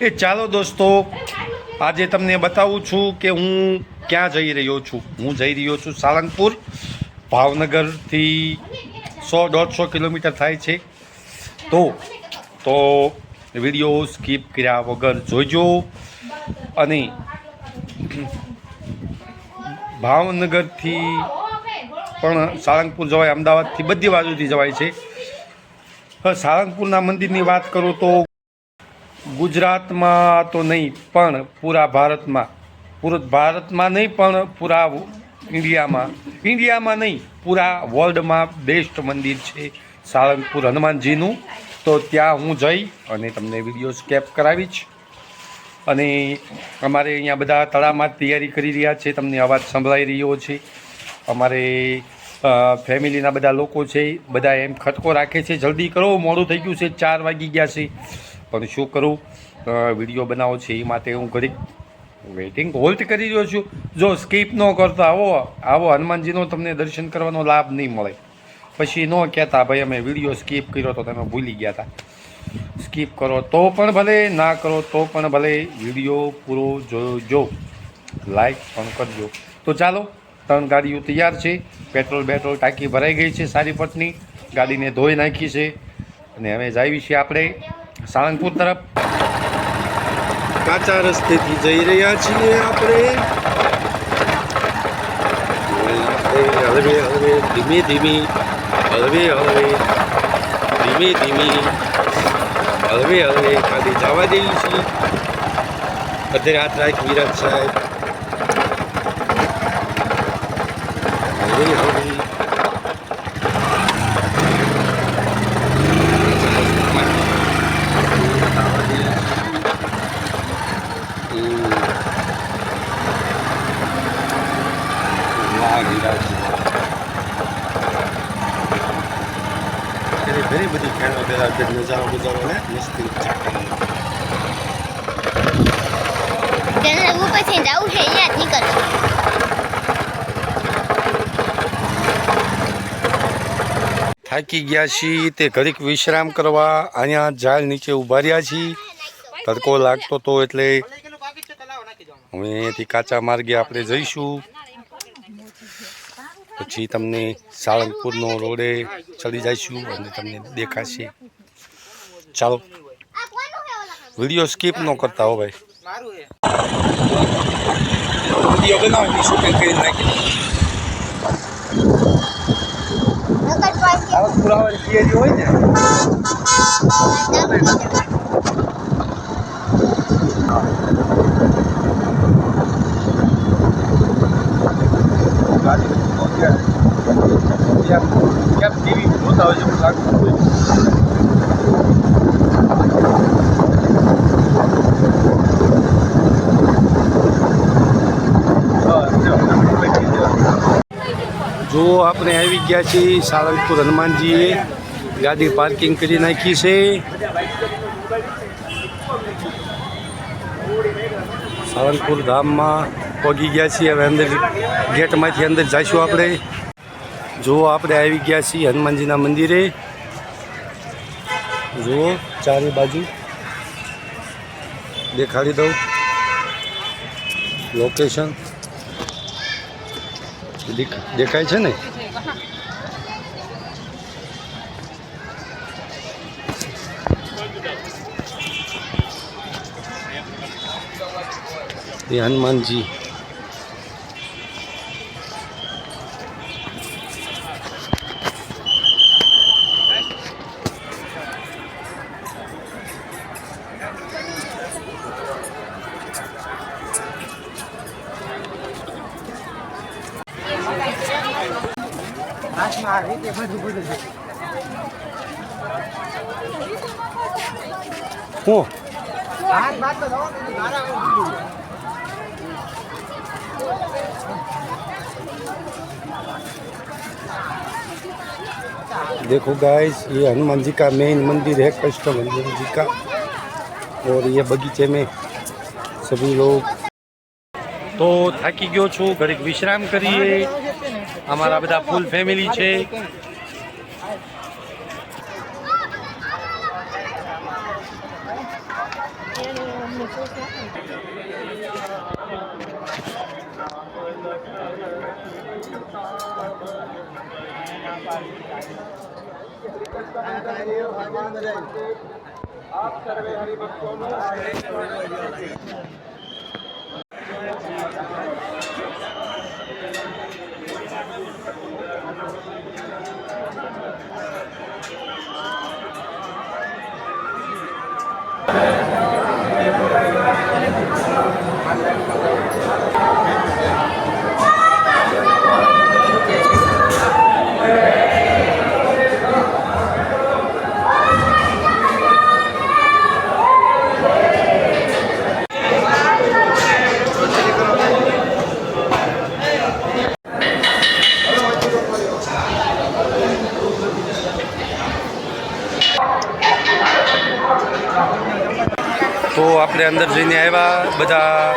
એ ચાલો દોસ્તો, આજે તમને બતાવું છું કે હું ક્યાં જઈ રહ્યો છું. હું જઈ રહ્યો છું સાળંગપુર ભાવનગરથી સો દોઢસો કિલોમીટર થાય છે. તો તો વીડિયો સ્કીપ કર્યા વગર જોજો. અને ભાવનગરથી પણ સાળંગપુર જવાય, અમદાવાદથી બધી બાજુથી જવાય છે. સાળંગપુરના મંદિરની વાત કરું તો ગુજરાતમાં તો નહીં, પણ પૂરા ભારતમાં. પૂરા, ભારતમાં નહીં, પણ પૂરા ઇન્ડિયામાં. ઇન્ડિયામાં નહીં, પૂરા વર્લ્ડમાં બેસ્ટ મંદિર છે સાળંગપુર હનુમાનજીનું. તો ત્યાં હું જઈ અને તમને વીડિયો સ્કેપ કરાવીશ અને અમારે અહીંયા બધા તળામાં તૈયારી કરી રહ્યા છે, તમને અવાજ સંભળાઈ રહ્યો છે. અમારે ફેમિલીના બધા લોકો છે, બધા એમ ખટકો રાખે છે. જલ્દી કરો, મોડું થઈ ગયું છે, ચાર વાગી ગયા છે. પણ શું કરું? વીડિયો બનાવો છે, એ માટે હું ઘડીક વેઇટિંગ હોલ્ટ કરી રહ્યો છું. જો સ્કીપ ન કરતા આવો આવો હનુમાનજીનો તમને દર્શન કરવાનો લાભ નહીં મળે. પછી ન કહેતા, ભાઈ, અમે વીડિયો સ્કીપ કર્યો તો તમે ભૂલી ગયા હતા સ્કીપ કરો તો પણ ભલે, ના કરો તો પણ ભલે, વીડિયો પૂરો જોજો લાઈક પણ કરજો. તો ચાલો, ત્રણ ગાડીઓ તૈયાર છે. પેટ્રોલ બેટ્રોલ ટાંકી ભરાઈ ગઈ છે સારી પટની. ગાડીને ધોઈ નાખી છે. અને હવે જાવી છીએ આપણે. સાળંગપુર તરફ. કાચા રસ્તેથી જઈ રહ્યા છીએ આપણે. હળવે હળવે ધીમે ધીમે, હળવે હળવે, ધીમે ધીમે, હળવે હળવે, ખાલી જવા દઈએ છીએ. અત્યારે રાત રાખ વિરાજ સાહેબ. હળવે હળવે તેને થાકી ગયા છીએ તે ઘડીક વિશ્રામ કરવા, અહીંયા ઝાડ નીચે ઊભા રહ્યા છીએ. તડકો લાગતો તો એટલે હવે અહીંયાથી કાચા માર્ગે આપણે જઈશું. પછી તમને સાળંગપુરનો રોડે ચડી જઈશું અને તમને દેખાશે. ચાલો. વીડિયો સ્કીપ ન કરતા હો ભાઈ. વીડિયો બનાવવાની શૂટિંગ કરી નાખી તૈયારી હોય ને કેમ ટીવી જોતા હોય એવું લાગતું હોય જો આપણે આવી ગયા છીએ સાળંગપુર હનુમાનજીએ, ગાડી પાર્કિંગ કરી નાખી છે. સાળંગપુર ધામમાં પહોંચી ગયા છીએ. હવે અંદર ગેટમાંથી અંદર જઈશું આપણે. જો આપણે આવી ગયા છીએ હનુમાનજીના મંદિરે. જુઓ ચારે બાજુ દેખાડી દઉં. લોકેશન દેખાય છે ને? હનુમાનજી. હું देखो गाइस ये हनुमान जी का मेन मंदिर है कृष्ण हनुमान जी का और ये बगीचे में सभी लोग તો થાકી ગયો છું ઘડીક વિશ્રામ કરીએ અમારા બધા ફૂલ ફેમિલી છે आप सर्वे हरिभक्तों આપણે અંદર જઈને આવ્યા, બધા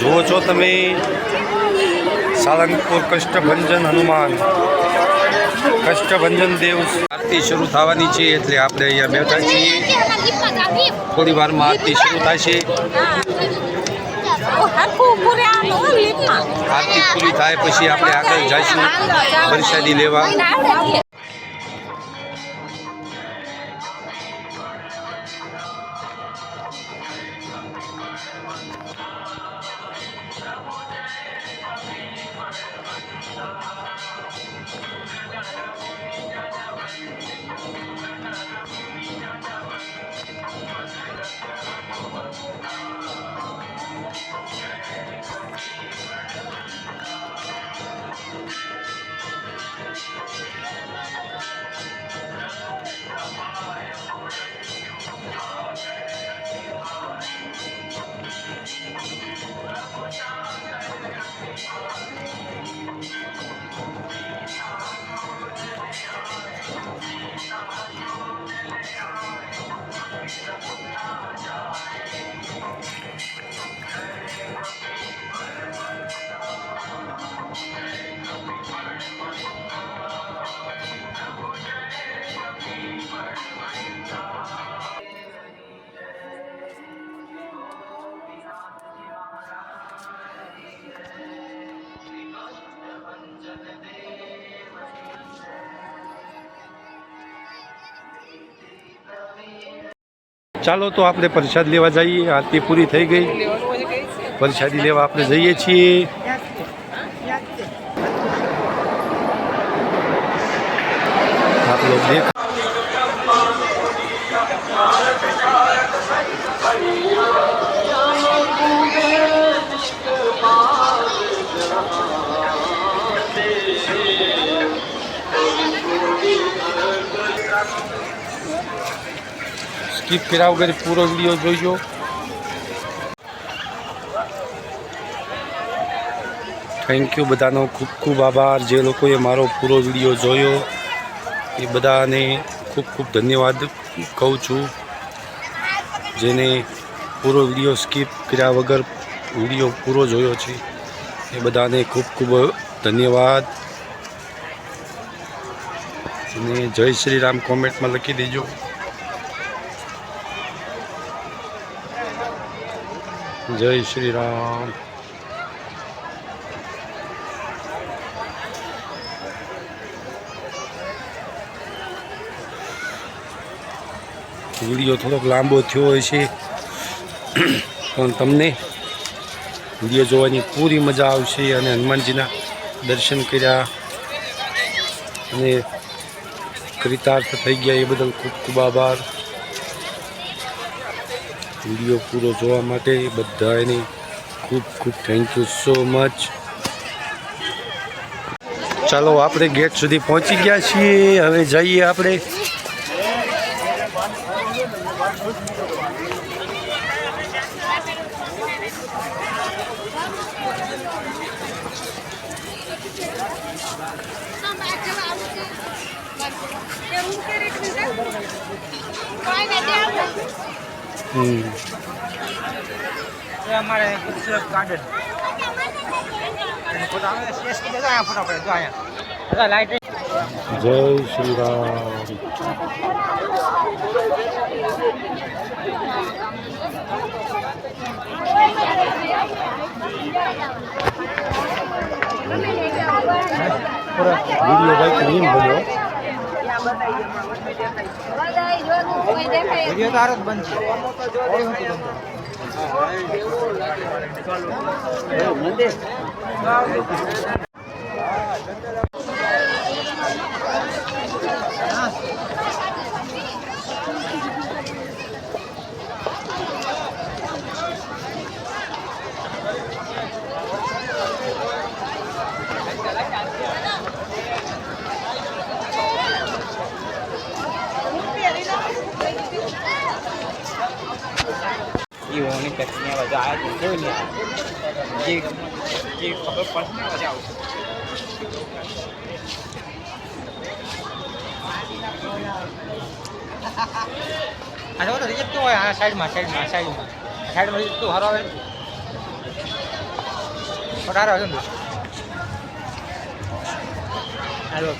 જુઓ છો તમે, સાળંગપુર કષ્ટભંજન હનુમાન, કષ્ટભંજન દેવ આરતી શરૂ થવાની છે, એટલે આપણે અહીંયા બેઠા છીએ. થોડી વારમાં આરતી શરૂ થશે. આરતી પૂરી થાય પછી આપણે આગળ જઈશું. પ્રસાદી લેવા. ચાલો તો આપણે પ્રસાદ લેવા જઈએ. આરતી પૂરી થઈ ગઈ. પ્રસાદી લેવા આપણે જઈએ છીએ. આપ લોગ સ્કીપ કર્યા વગર પૂરો વીડિયો જોઈજો. થેન્ક યુ બધાનો ખૂબ ખૂબ આભાર. જે લોકોએ મારો પૂરો વીડિયો જોયો, એ બધાને ખૂબ ખૂબ ધન્યવાદ કહું છું. જેને પૂરો વીડિયો સ્કીપ કર્યા વગર વીડિયો પૂરો જોયો છે, એ બધાને ખૂબ ખૂબ ધન્યવાદ. અને જય શ્રી રામ કોમેન્ટમાં લખી દેજો. જય શ્રી રામ વીડિયો થોડોક લાંબો થયો હોય છે. પણ તમને વીડિયો જોવાની પૂરી મજા આવશે અને હનુમાનજીના દર્શન કર્યા. અને કૃતાર્થ થઈ ગયા. એ બદલ ખૂબ ખૂબ આભાર. વીડિયો પૂરો જોવા માટે બધાને ખૂબ ખૂબ થેન્ક યુ સો મચ ચાલો આપણે ગેટ સુધી પહોંચી ગયા છીએ. હવે જઈએ આપણે. એ અમારે ખૂબસૂરત ગાર્ડન જય શ્રી રામ. વીડિયો ભાઈ ક્લીન બોલ્યો વીડિયો તો જ બંધ છે. કોઈ એ ઓની ટેક્સની અવાજ આવે છે જોઈ લે ખબર પડશે ને, અવાજ આવશે આ જો રિજેક્ટ કેવો હોય? આ સાઈડમાં સાઈડમાં સાઈડમાં સાઈડમાં રિજેક્ટ તો હારો આવે? પટારો આવે ને? હાલો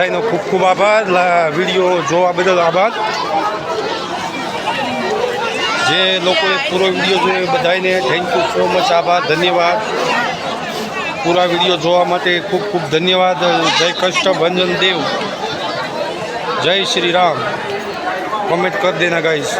બધાનો ખૂબ ખૂબ આભાર. વીડિયો જોવા બદલ આભાર. જે લોકોએ પૂરો વીડિયો જોયો બધાને થેન્ક યુ સો મચ આભાર, ધન્યવાદ. પૂરા વીડિયો જોવા માટે ખૂબ ખૂબ ધન્યવાદ. જય કષ્ટ ભંજન દેવ. જય શ્રી રામ. કોમેન્ટ કરી દેના ગાઈસ